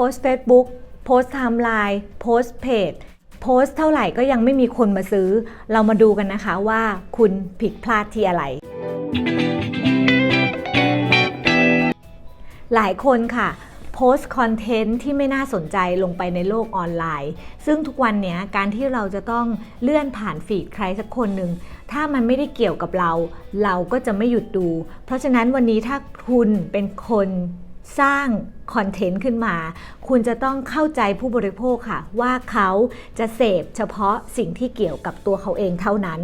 โพสต์ Facebook โพสต์ไทม์ไลน์โพสต์เพจโพสต์เท่าไหร่ก็ยังไม่มีคนมาซื้อ เรามาดูกันนะคะว่าคุณผิดพลาดที่อะไร หลายคนค่ะโพสต์คอนเทนต์ที่ไม่น่าสนใจลงไปในโลกออนไลน์ ซึ่งทุกวันนี้การที่เราจะต้องเลื่อนผ่านฟีดใครสักคนหนึ่ง ถ้ามันไม่ได้เกี่ยวกับเรา เราก็จะไม่หยุดดู เพราะฉะนั้นวันนี้ถ้าคุณเป็นคน สร้างคอนเทนต์ขึ้นมา คุณจะต้องเข้าใจผู้บริโภคค่ะ ว่าเขาจะเสพเฉพาะสิ่งที่เกี่ยวกับตัวเขาเองเท่านั้น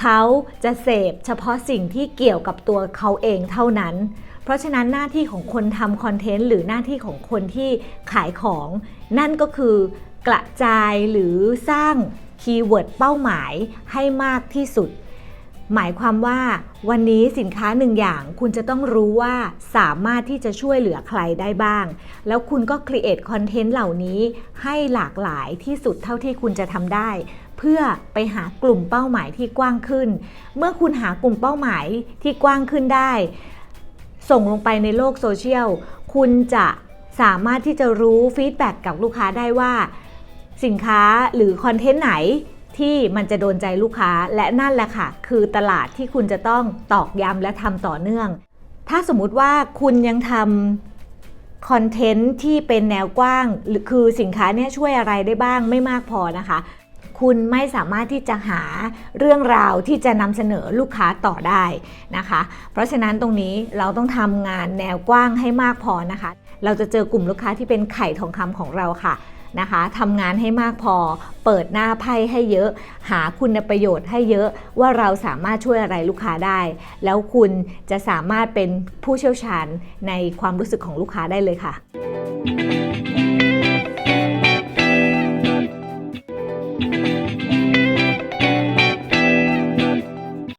เขาจะเสพเฉพาะสิ่งที่เกี่ยวกับตัวเขาเองเท่านั้น เพราะฉะนั้นหน้าที่ของคนทำคอนเทนต์หรือหน้าที่ของคนที่ขายของ นั่นก็คือกระจายหรือสร้างคีย์เวิร์ดเป้าหมายให้มากที่สุด หมายความว่าวันนี้สินค้าหนึ่งอย่างคุณจะต้องรู้ว่าสามารถที่จะช่วยเหลือใครได้บ้าง แล้วคุณก็ครีเอทคอนเทนต์เหล่านี้ให้หลากหลายที่สุดเท่าที่คุณจะทำได้ เพื่อไปหากลุ่มเป้าหมายที่กว้างขึ้น เมื่อคุณหากลุ่มเป้าหมายที่กว้างขึ้นได้ ส่งลงไปในโลกโซเชียลคุณจะสามารถที่จะรู้ฟีดแบ็กกับลูกค้าได้ว่า สินค้าหรือคอนเทนต์ไหน ที่มันจะโดนใจลูกค้าและนั่นแหละค่ะ คือตลาดที่คุณจะต้องตอกย้ำและทำต่อเนื่อง ถ้าสมมุติว่าคุณยังทำคอนเทนต์ที่เป็นแนวกว้าง หรือคือสินค้าเนี่ยช่วยอะไรได้บ้างไม่มากพอนะคะ คุณไม่สามารถที่จะหาเรื่องราวที่จะนำเสนอลูกค้าต่อได้นะคะ เพราะฉะนั้นตรงนี้เราต้องทำงานแนวกว้างให้มากพอนะคะ เราจะเจอกลุ่มลูกค้าที่เป็นไข่ทองคำของเราค่ะ นะคะทำงานให้มากพอ เปิดหน้าไพ่ให้เยอะ หาคุณประโยชน์ให้เยอะว่าเราสามารถช่วยอะไรลูกค้าได้ แล้วคุณจะสามารถเป็นผู้เชี่ยวชาญในความรู้สึกของลูกค้าได้เลยค่ะ